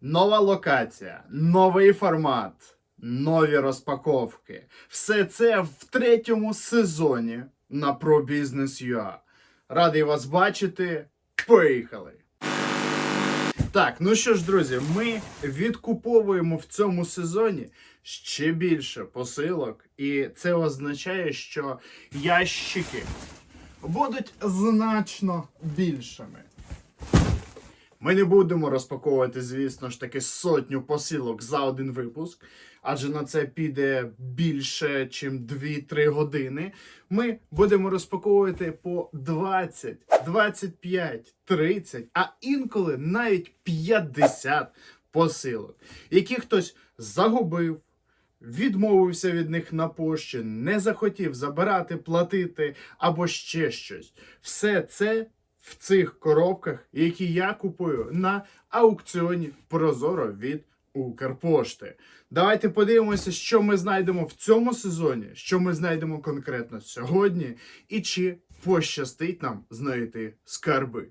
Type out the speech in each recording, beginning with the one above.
Нова локація, новий формат, нові розпаковки. Все це в третьому сезоні на ProBusiness.ua. Радий вас бачити. Поїхали! Так, ну що ж, друзі, ми відкуповуємо в цьому сезоні ще більше посилок, і це означає, що ящики будуть значно більшими. Ми не будемо розпаковувати, звісно ж таки, сотню посилок за один випуск, адже на це піде більше, ніж 2-3 години. Ми будемо розпаковувати по 20, 25, 30, а інколи навіть 50 посилок, які хтось загубив. Відмовився від них на пошті, не захотів забирати, платити або ще щось. Все це в цих коробках, які я купую на аукціоні Прозоро від Укрпошти. Давайте подивимося, що ми знайдемо в цьому сезоні, що ми знайдемо конкретно сьогодні, і чи пощастить нам знайти скарби.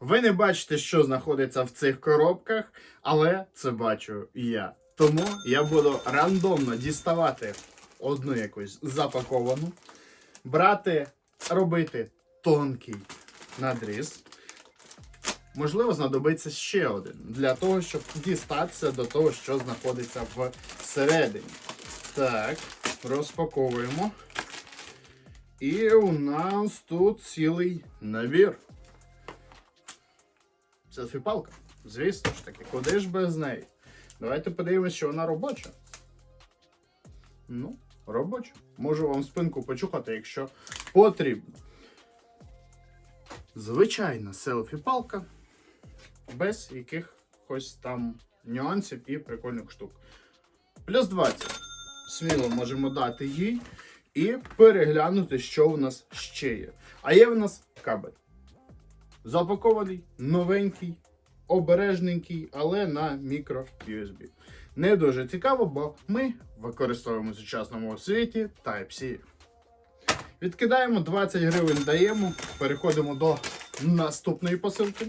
Ви не бачите, що знаходиться в цих коробках, але це бачу я. Тому я буду рандомно діставати одну якусь запаковану, брати, робити тонкий надріз. Можливо, знадобиться ще один для того, щоб дістатися до того, що знаходиться всередині. Так, розпаковуємо. І у нас тут цілий набір. Селфі-палка. Звісно ж таки, куди ж без неї? Давайте подивимося, що вона робоча. Ну, робоча. Можу вам спинку почухати, якщо потрібно. Звичайна селфі-палка. Без якихось там нюансів і прикольних штук. Плюс 20. Сміло можемо дати їй і переглянути, що в нас ще є. А є в нас кабель. Запакований, новенький, обережненький, але на мікро USB. Не дуже цікаво, бо ми використовуємо в сучасному світі Type-C. Відкидаємо 20 гривень, даємо. Переходимо до наступної посилки.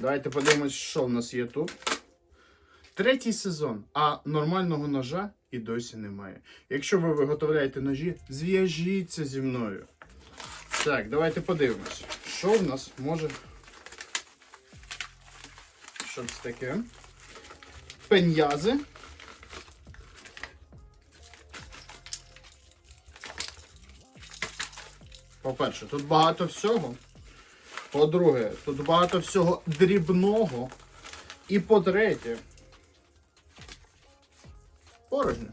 Давайте подивимось, що в нас є тут. Третій сезон, а нормального ножа і досі немає. Якщо ви виготовляєте ножі, зв'яжіться зі мною. Так, давайте подивимось, що в нас може. Що це таке? Пеньязи. По-перше, тут багато всього. По-друге, тут багато всього дрібного. І по-третє, порожньо.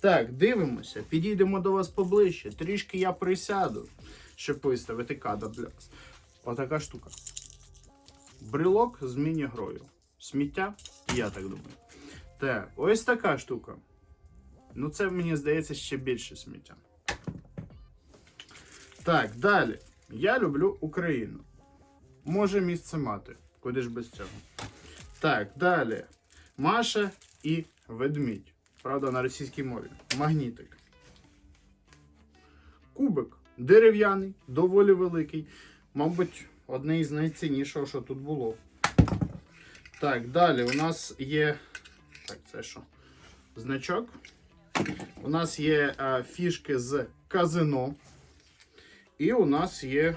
Так, дивимося, підійдемо до вас поближче. Трішки я присяду, щоб виставити кадр для вас. Отака штука. Брелок з міні-грою. Сміття, я так думаю. Так, ось така штука. Ну, це мені здається ще більше сміття. Так, далі. Я люблю Україну. Може місце мати. Куди ж без цього? Так, далі. Маша і ведмідь. Правда, на російській мові. Магнітик. Кубик. Дерев'яний, доволі великий. Мабуть, одне із найціннішого, що тут було. Так, далі у нас є. Так, це що? Значок. У нас є а, фішки з казино. І у нас є.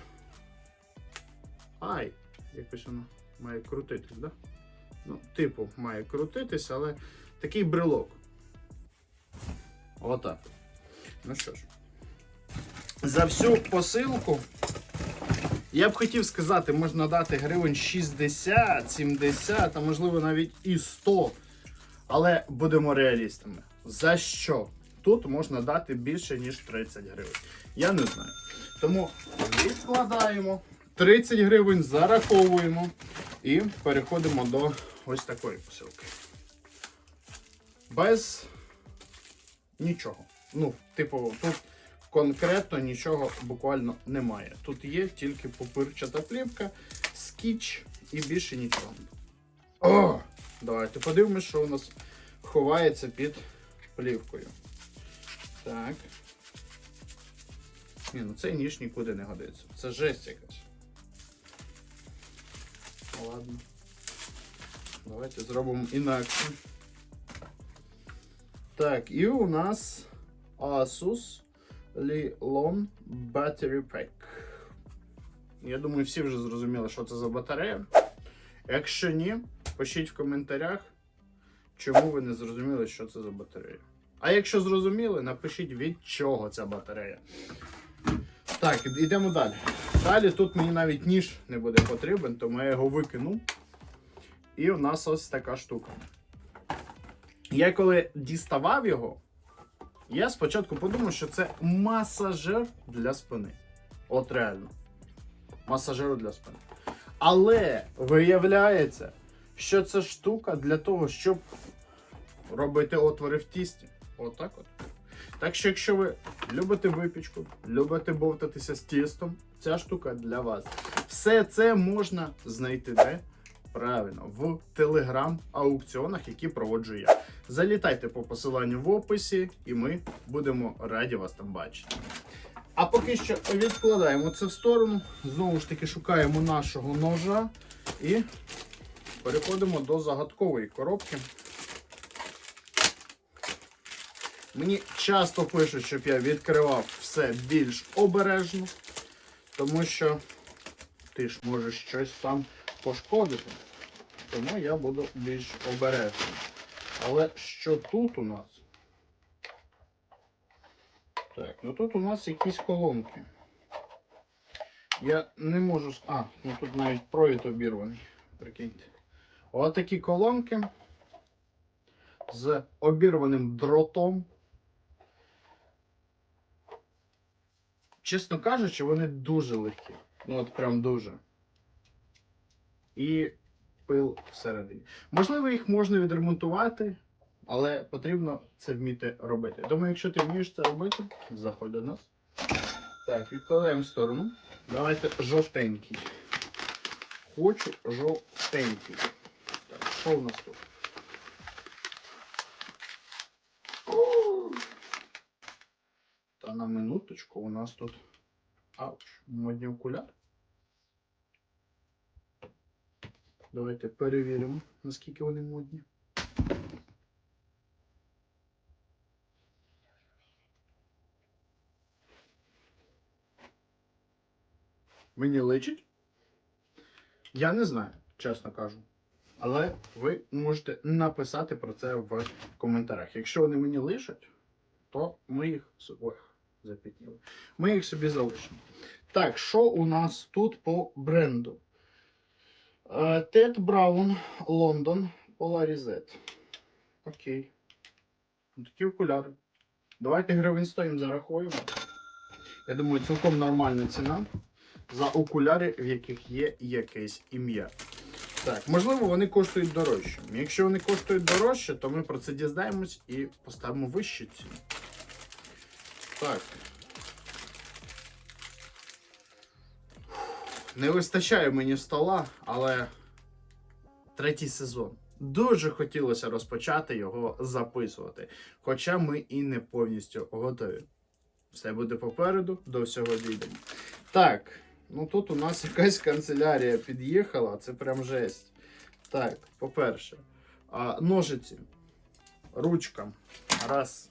Ай, якось воно має крутитись, да? Ну, типу, має крутитись, але такий брелок. Отак. Ну що ж. За всю посилку. Я б хотів сказати, можна дати гривень 60, 70, а можливо навіть і 100. Але будемо реалістами. За що? Тут можна дати більше, ніж 30 гривень. Я не знаю. Тому відкладаємо. 30 гривень зараховуємо і переходимо до ось такої посилки. Без нічого. Ну, типу, тут конкретно нічого буквально немає. Тут є тільки пупирчата плівка, скіч і більше нічого. О! Давайте подивимось, що у нас ховається під плівкою. Так. Ні, ну цей ніж нікуди не годиться. Це жесть якась. Ладно. Давайте зробимо інакше. Так, і у нас Asus Lilon Battery Pack. Я думаю, всі вже зрозуміли, що це за батарея. Якщо ні, пишіть в коментарях, чому ви не зрозуміли, що це за батарея. А якщо зрозуміли, напишіть від чого ця батарея. Так, йдемо далі. Далі тут мені навіть ніж не буде потрібен, тому я його викину. І у нас ось така штука. Я коли діставав його, я спочатку подумав, що це масажер для спини. От реально. Масажер для спини. Але виявляється, що це штука для того, щоб робити отвори в тісті. Отак от. Так що, якщо ви любите випічку, любите бовтатися з тістом, ця штука для вас. Все це можна знайти де? Правильно, в телеграм-аукціонах, які проводжу я. Залітайте по посиланню в описі, і ми будемо раді вас там бачити. А поки що відкладаємо це в сторону. Знову ж таки шукаємо нашого ножа і переходимо до загадкової коробки. Мені часто пишуть, щоб я відкривав все більш обережно, тому що ти ж можеш щось сам пошкодити. Тому я буду більш обережним. Але що тут у нас? Так, ну тут у нас якісь колонки. Я не можу. А, ну тут навіть провід обірваний. Прикиньте. Ось такі колонки з обірваним дротом. Чесно кажучи, вони дуже легкі. Ну от прям дуже. І пил всередині. Можливо, їх можна відремонтувати, але потрібно це вміти робити. Тому, якщо ти вмієш це робити, заходь до нас. Так, відкладаємо в сторону. Давайте жовтенький. Хочу жовтенький. Так, що у нас тут? О! Та на минуточку у нас тут. Ауч, модні окуляри. Давайте перевіримо, наскільки вони модні. Мені личить? Я не знаю, чесно кажу. Але ви можете написати про це в коментарях. Якщо вони мені лишать, то ми їх с- Ой. Ми їх собі залишимо. Так, що у нас тут по бренду? Е, Тед Браун, Лондон, Polarized. Окей. Ну, Такі окуляри. Давайте гривень 100 їм зарахуємо. Я думаю, цілком нормальна ціна за окуляри, в яких є якесь ім'я. Так, можливо, вони коштують дорожче. Якщо вони коштують дорожче, то ми про це дізнаємось і поставимо вищу ціну. Так. Не вистачає мені стола, але третій сезон. Дуже хотілося розпочати його записувати. Хоча ми і не повністю готові. Все буде попереду, до всього дійдемо. Так, ну тут у нас якась канцелярія під'їхала, це прям жесть. Так, по-перше, ножиці, ручка. Раз.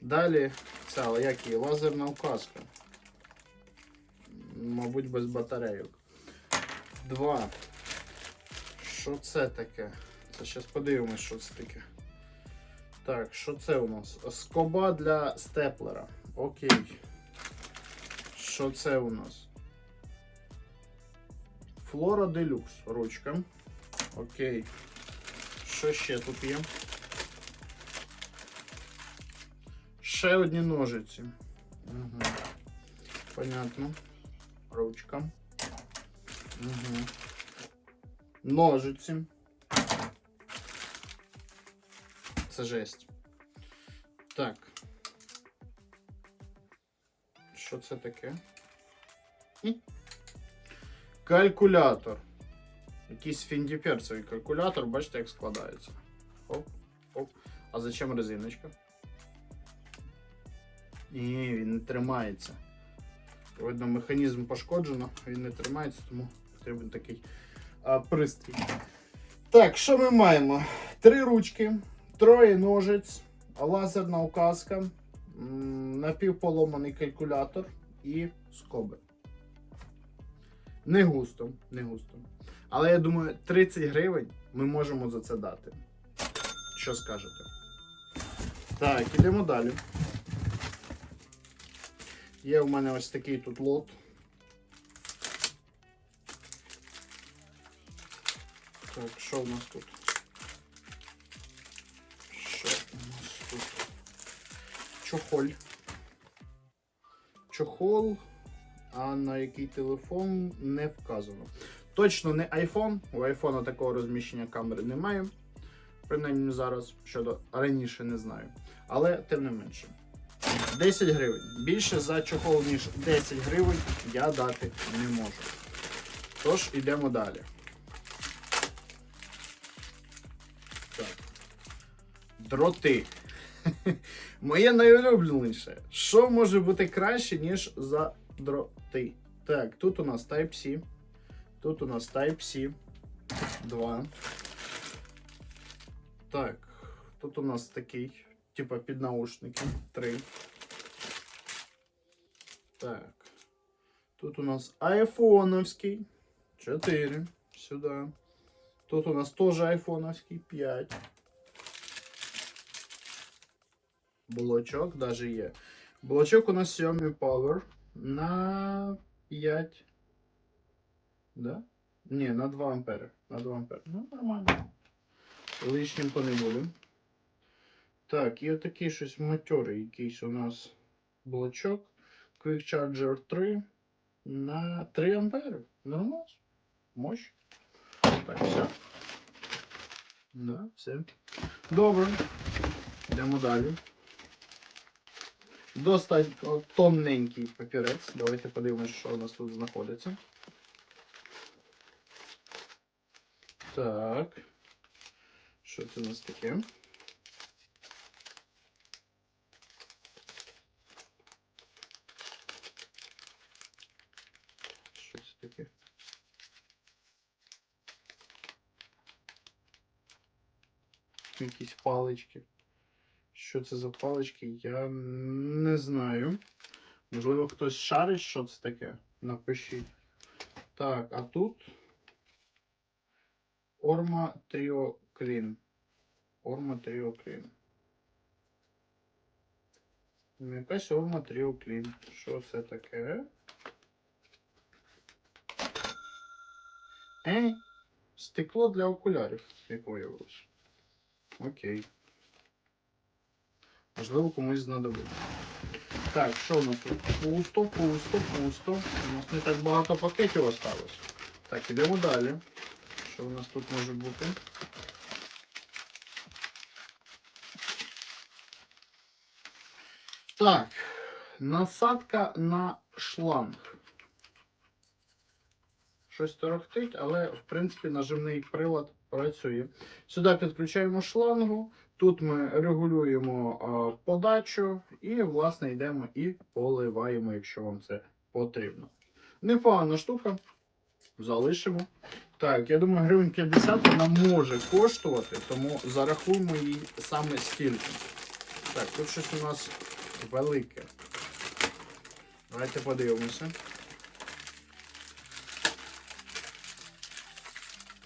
Далі ця, як її, лазерна указка. Мабуть, без батарейок. Два. Що це таке? Це зараз подивимось, що це таке. Так, що це у нас? Скоба для степлера. Окей. Що це у нас? Флора Делюкс. Ручка. Окей. Що ще тут є? Ще одні ножиці. Угу. Понятно. Ручка. Угу. Ножиці. Це жесть. Так. Що це таке? Калькулятор. Якийсь фіндіперцевий калькулятор, бачите, як складається. Оп, оп. А зачем резиночка? Ні, він не тримається. Видно, механізм пошкоджено, він не тримається, тому потрібен такий а, пристрій. Так, що ми маємо? Три ручки, троє ножиць, лазерна указка, напівполоманий калькулятор і скоби. Не густо, не густо. Але я думаю, 30 гривень ми можемо за це дати. Що скажете? Так, ідемо далі. Є у мене ось такий тут лот. Так, що у нас тут? Що у нас тут? Чохоль. Чохол, а на який телефон не вказано. Точно не iPhone. У iPhone такого розміщення камери немає. Принаймні зараз щодо раніше не знаю. Але тим не менше. 10 гривень. Більше за чохол, ніж 10 гривень я дати не можу. Тож, йдемо далі. Так. Дроти. Моє найулюбленіше. Що може бути краще, ніж за дроти? Так, тут у нас Type-C. Тут у нас Type-C 2. Так, тут у нас такий, типа під наушники 3. Так. Тут у нас айфоновський 4. Сюди. Тут у нас теж айфоновський 5. Блочок даже є. Блочок у нас Xiaomi Power на 5. Да? Ні, на 2 ампери. На 2 ампери. Ну, нормально. Лишнім то не буде. Так, і отакий щось матьорий якийсь у нас блочок. Quick Charger 3 на 3 ампери. Нормально. Мощь. Так, все. Да, все. Добре. Йдемо далі. Достатньо тонненький папірець. Давайте подивимось, що у нас тут знаходиться. Так. Що це у нас таке? Що це таке? Якісь палички. Що це за палички, я не знаю. Можливо, хтось шарить, що це таке. Напишіть. Так, а тут Орма Тріо Клін. Орма Тріо Клін. Ну, Якась Орма Тріо Клін. Що це таке? Ей, стекло для окулярів, як виявилось. Окей. Можливо, комусь знадобиться. Так, що у нас тут? Пусто, пусто, пусто. У нас не так багато пакетів осталось. Так, ідемо далі. Що у нас тут може бути? Так, насадка на шланг. Щось торохтить, але в принципі нажимний прилад працює. Сюди підключаємо шлангу. Тут ми регулюємо подачу і, власне, йдемо і поливаємо, якщо вам це потрібно. Непогана штука. Залишимо. Так, я думаю, гривень 50 вона може коштувати, тому зарахуємо її саме стільки. Так, тут щось у нас велике. Давайте подивимося.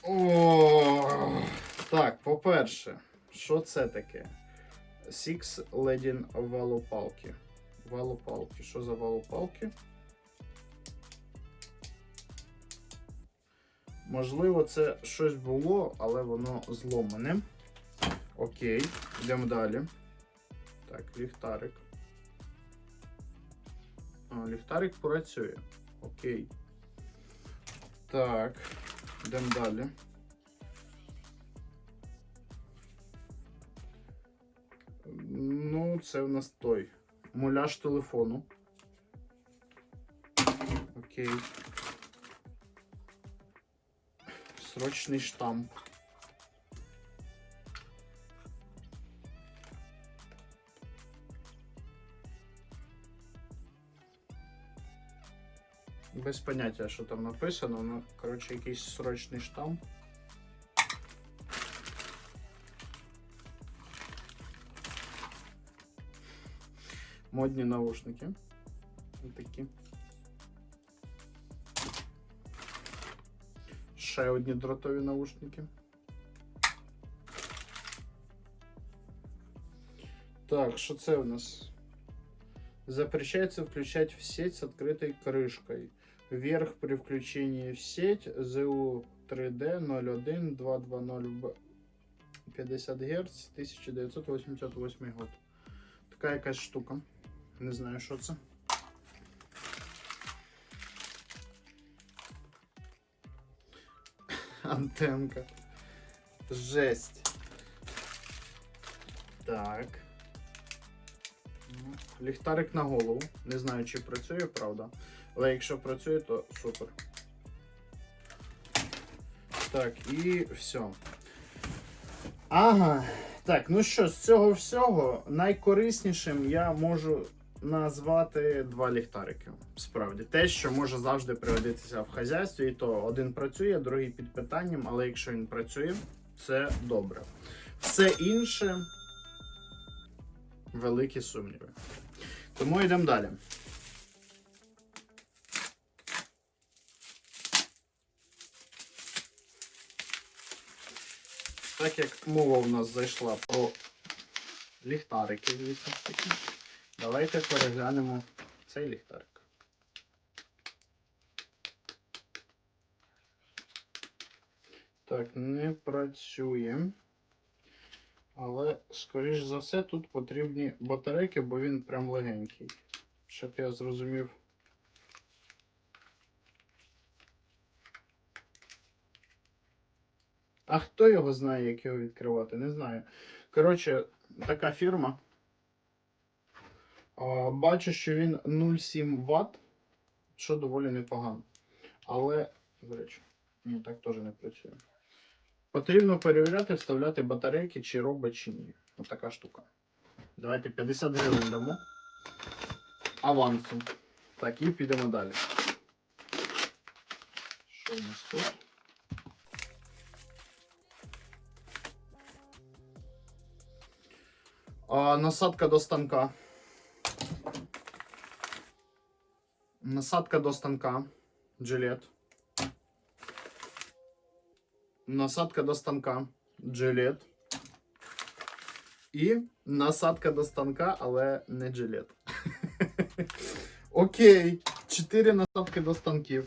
О, так, по-перше, що це таке? Six Ledin валопалки. Валопалки. Що за валопалки? Можливо, це щось було, але воно зломане. Окей, йдемо далі. Так, ліхтарик. А, ліхтарик працює. Окей. Так, йдемо далі. Це в нас той. Муляж телефону. Окей. Срочний штамп. Без поняття, що там написано, ну, коротше, якийсь срочний штамп. Модні наушники. Такі. Ще одні дротові наушники. Так, что це у нас? Запрещается включать в сеть с открытой крышкой. Вверх при включении в сеть ZU 3D 01 220 50 Гц 1988 год. Така якась штука. Не знаю, що це. Антенка. Жесть. Так. Ліхтарик на голову. Не знаю, чи працює, правда. Але якщо працює, то супер. Так, і все. Ага. Так, ну що, з цього всього найкориснішим я можу назвати два ліхтарики. Справді, те, що може завжди пригодитися в хазяйстві, і то один працює, другий під питанням, але якщо він працює, це добре. Все інше великі сумніви. Тому йдемо далі. Так як мова в нас зайшла про ліхтарики, звісно ж таки, давайте переглянемо цей ліхтарик. Так, не працює. Але, скоріш за все, тут потрібні батарейки, бо він прям легенький. Щоб я зрозумів. А хто його знає, як його відкривати? Не знаю. Коротше, така фірма. Бачу, що він 0,7 Вт, що доволі непогано. Але, до речі, ні, так теж не працює. Потрібно перевіряти, вставляти батарейки, чи робить, чи ні. Ось така штука. Давайте 50 гривень дамо. Авансом. Так, і підемо далі. Що у нас тут? А, насадка до станка. Насадка до станка. Джилет. Насадка до станка. Джилет. І насадка до станка, але не джилет. Окей. Чотири насадки до станків.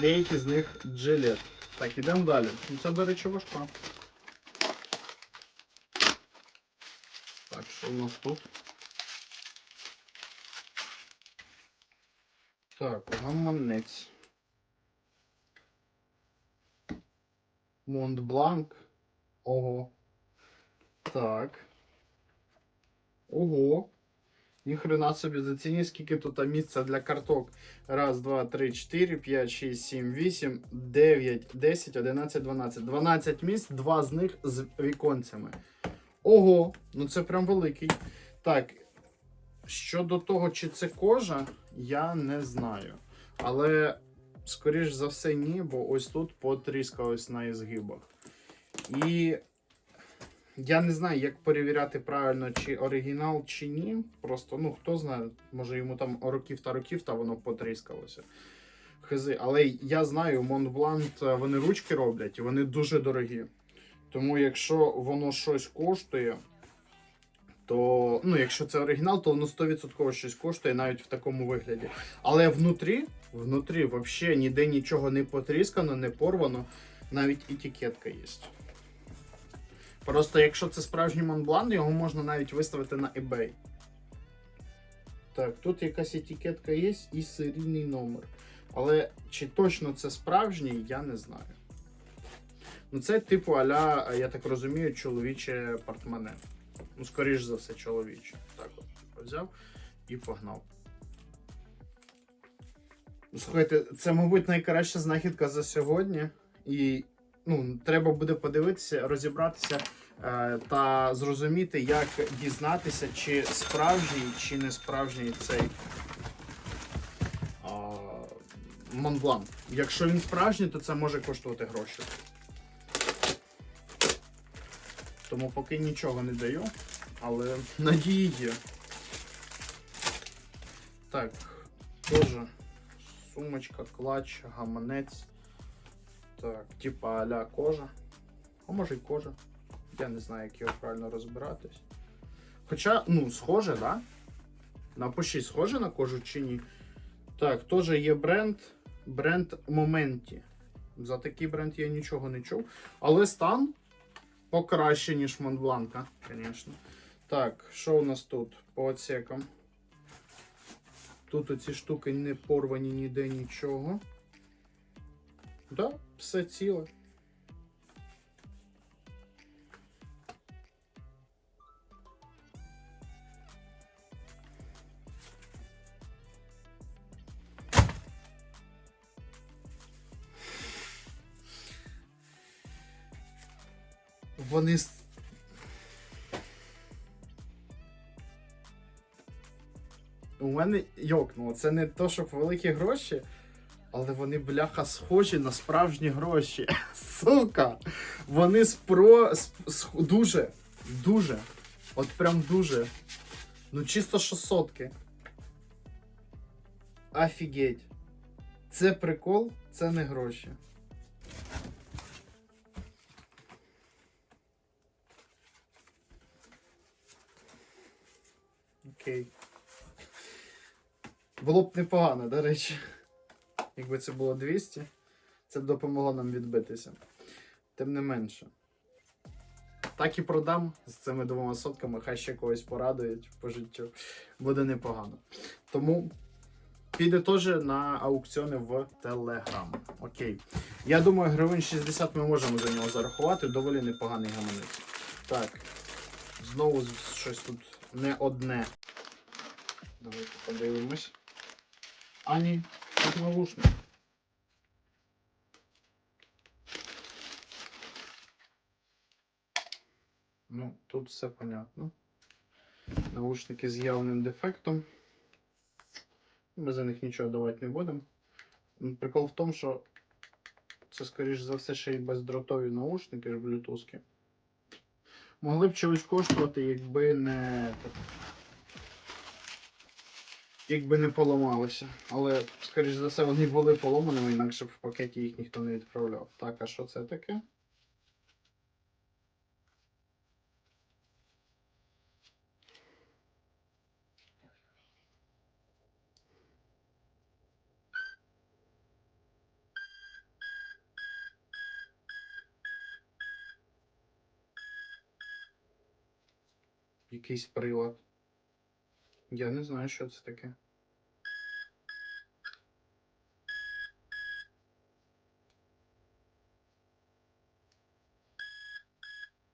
Деякі з них джилет. Так, ідемо далі. Ну, Це, до речі, важка. Так, що у нас тут? Так, гаманець. Монтбланк. Ого. Так. Ого. Ніхрена собі заціні, скільки тут місця для карток. Раз, два, три, чотири, п'ять, шість, сім, вісім, дев'ять, десять, одинадцять, дванадцять. Дванадцять місць, два з них з віконцями. Ого, ну це прям великий. Так. Щодо того, чи це кожа, я не знаю. Але, скоріш за все, ні, бо ось тут потріскалось на ізгибах. І я не знаю, як перевіряти правильно, чи оригінал, чи ні. Просто, ну, хто знає, може йому там років та років, та воно потріскалося. Хизи. Але я знаю, Montblanc, вони ручки роблять і вони дуже дорогі. Тому якщо воно щось коштує, то ну, якщо це оригінал, то воно 100% щось коштує навіть в такому вигляді. Але внутрі, внутрі взагалі ніде нічого не потріскано, не порвано, навіть етикетка є. Просто якщо це справжній Монблан, його можна навіть виставити на eBay. Так, тут якась етикетка є і серійний номер. Але чи точно це справжній, я не знаю. Ну, це типу аля, я так розумію, чоловіче портмоне. Ну, скоріш за все, чоловіче. Так от взяв і погнав. Ну, Слухайте, це, мабуть, найкраща знахідка за сьогодні. І ну, треба буде подивитися, розібратися е, та зрозуміти, як дізнатися, чи справжній, чи не справжній цей а, Монблан. Якщо він справжній, то це може коштувати гроші. Тому поки нічого не даю, але надії є. Так, теж сумочка, клач, гаманець. Так, типа а-ля кожа. А може й кожа. Я не знаю, як його правильно розбиратись. Хоча, ну, схоже, да? Напишіть, схоже на кожу чи ні. Так, теж є бренд. Бренд Моменті. За такий бренд я нічого не чув. Але стан покраще, ніж Монбланка, звісно. Так, що у нас тут по отсекам? Тут оці штуки не порвані ніде нічого. Да, все ціле. Вони. У мене йокнуло. Це не то, щоб великі гроші, але вони, бляха, схожі на справжні гроші. Сука! Вони спро... дуже, дуже. От прям дуже. Ну, чисто 600 Офігеть. Це прикол, це не гроші. Окей. Було б непогано, до речі. Якби це було 200, це б допомогло нам відбитися. Тим не менше. Так і продам з цими двома сотками, хай ще когось порадують по життю. Буде непогано. Тому піде теж на аукціони в Telegram. Окей. Я думаю, гривень 60 ми можемо за нього зарахувати. Доволі непоганий гаманець. Так. Знову щось тут не одне. Давайте подивимось. А ні, тут навушник. Ну, тут все понятно. Наушники з явним дефектом. Ми за них нічого давати не будемо. Ну, Прикол в тому, що це, скоріш за все, ще й бездротові наушники блютузки. Могли б чогось коштувати, якби не. Якби не поламалися. Але, скоріш за все, вони були поломаними, інакше в пакеті їх ніхто не відправляв. Так, а що це таке? Якийсь прилад. Я не знаю, що це таке.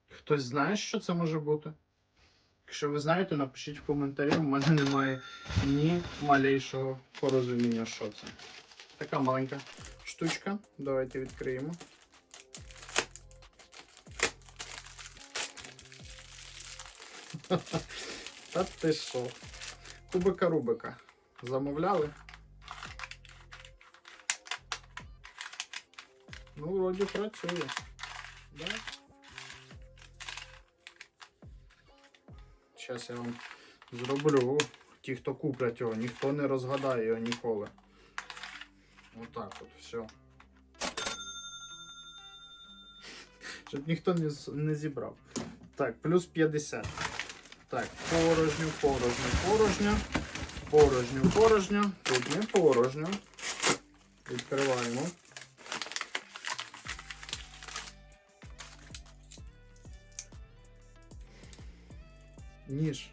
Хтось знає, що це може бути? Якщо ви знаєте, напишіть в коментарі. У мене немає ні малейшого порозуміння, що це. Така маленька штучка. Давайте відкриємо. Та ти що? Кубика Рубика. Замовляли? Ну, вроді працює. Да? Зараз я вам зроблю. Ті, хто куплять його, ніхто не розгадає його ніколи. Отак от, все. Щоб ніхто не, не зібрав. Так, плюс 50. Так, порожню, порожню, порожню. Порожню, порожню. Тут не порожню. Відкриваємо. Ніж.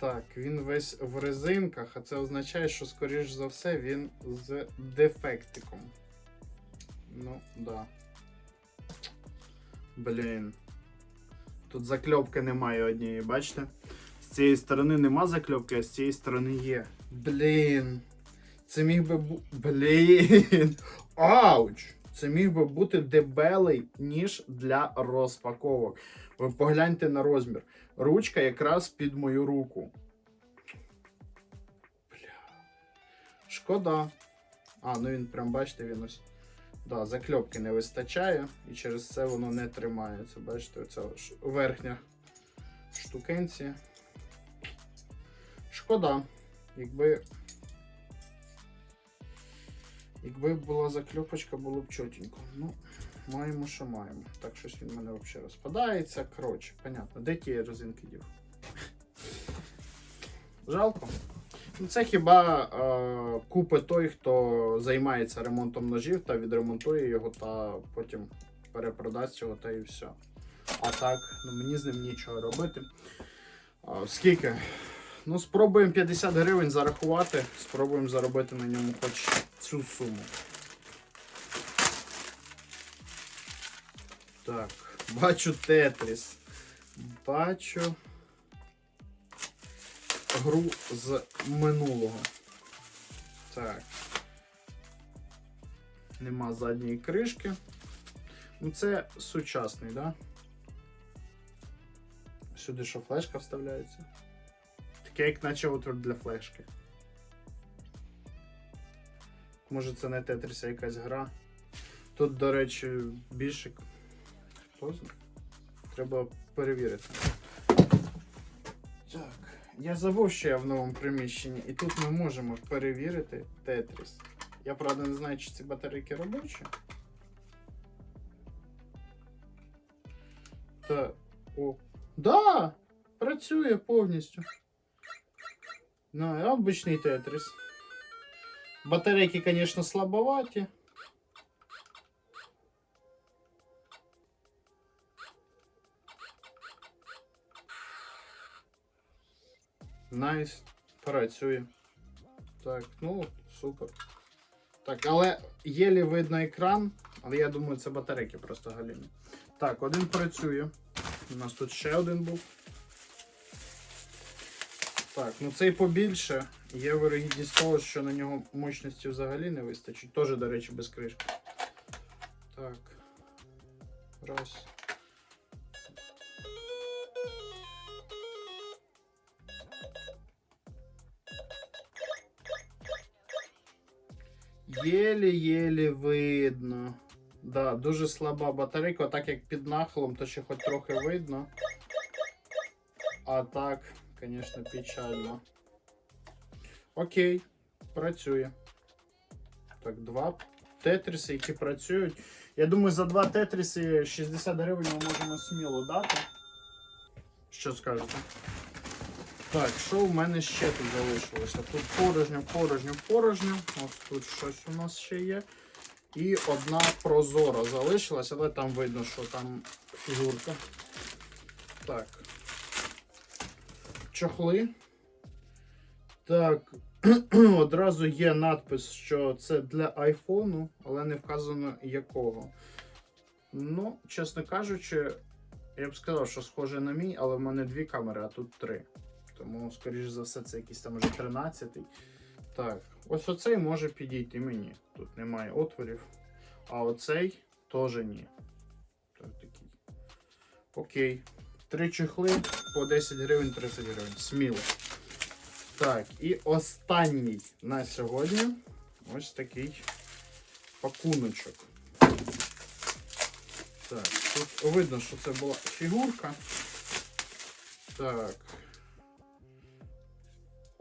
Так, він весь в резинках, а це означає, що, скоріш за все, він з дефектиком. Ну, да. Блін. Тут закльопки немає однієї, бачите? З цієї сторони нема закльопки, а з цієї сторони є. Блін. Це міг би бути. Блін. Ауч! Це міг би бути дебелий ніж для розпаковок. Ви погляньте на розмір. Ручка якраз під мою руку. Бля. Шкода. А, ну він прям, бачите, він ось. Да, закльопки не вистачає, і через це воно не тримається. Бачите, оця верхня штукенція. Шкода. Якби. Якби була закльопочка, було б чотенько. Ну, маємо, що маємо. Так, щось він в мене взагалі розпадається. Коротше, понятно. Де ті резинки дів? Жалко. Ну, це хіба е, купи той, хто займається ремонтом ножів та відремонтує його, та потім перепродасть його та і все. А так, ну мені з ним нічого робити. А, скільки? Ну, спробуємо 50 гривень зарахувати, спробуємо заробити на ньому хоч цю суму. Так, бачу Тетріс. Бачу гру з минулого. Так. Нема задньої кришки. Ну, це сучасний, да? Сюди що флешка вставляється? Таке, як наче отвор для флешки. Може це не Тетріс, а якась гра. Тут, до речі, більше. Хто знає? Треба перевірити. Так, я забув, що я в новому приміщенні, і тут ми можемо перевірити Тетріс. Я правда не знаю, чи ці батарейки робочі. Та. О. Да! Працює повністю. Ну, обичний Тетріс. Батарейки, звісно, слабоваті. Найс. Працює. Так, ну, супер. Так, але єлі видно екран, але я думаю, це батарейки просто галімі. Так, один працює. У нас тут ще один був. Так, ну цей побільше. Є вирогідність того, що на нього мощності взагалі не вистачить. Теж, до речі, без кришки. Так. Раз. Єлі-єлі видно. Да, дуже слаба батарейка, так як під нахилом, то ще хоч трохи видно. А так, звісно, печально. Окей, працює. Так, два тетріси, які працюють. Я думаю, за два тетріси 60 гривень ми можемо сміло дати. Що скажете? Так, що в мене ще тут залишилося? Тут порожньо, порожньо, порожньо. Ось тут щось у нас ще є. І одна прозора залишилась, але там видно, що там фігурка. Так. Чохли. Так, одразу є надпис, що це для айфону, але не вказано якого. Ну, чесно кажучи, я б сказав, що схоже на мій, але в мене дві камери, а тут три. Тому, скоріш за все, це якийсь там вже 13-й. Так, ось оцей може підійти мені. Тут немає отворів. А оцей теж ні. Так, такий. Окей. Три чехли по 10 гривень, 30 гривень. Сміло. Так, і останній на сьогодні ось такий пакуночок. Так, тут видно, що це була фігурка. Так.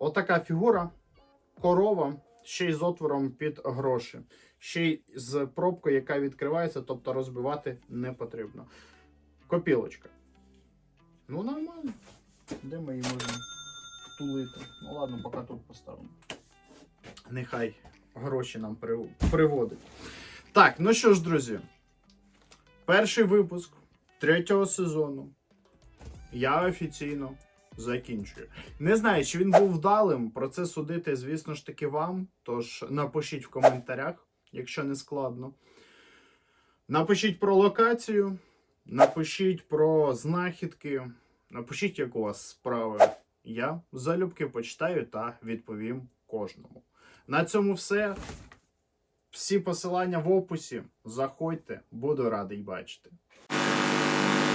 Отака фігура. Корова, ще й з отвором під гроші. Ще й з пробкою, яка відкривається, тобто розбивати не потрібно. Копілочка. Ну, нормально. Де ми її можемо втулити? Ну ладно, поки тут поставимо. Нехай гроші нам приводить. Так, ну що ж, друзі. Перший випуск третього сезону. Я офіційно закінчую. Не знаю, чи він був вдалим. Про це судити, звісно ж таки, вам. Тож напишіть в коментарях, якщо не складно. Напишіть про локацію, напишіть про знахідки, напишіть, як у вас справи. Я залюбки почитаю та відповім кожному. На цьому все. Всі посилання в описі. Заходьте, буду радий бачити.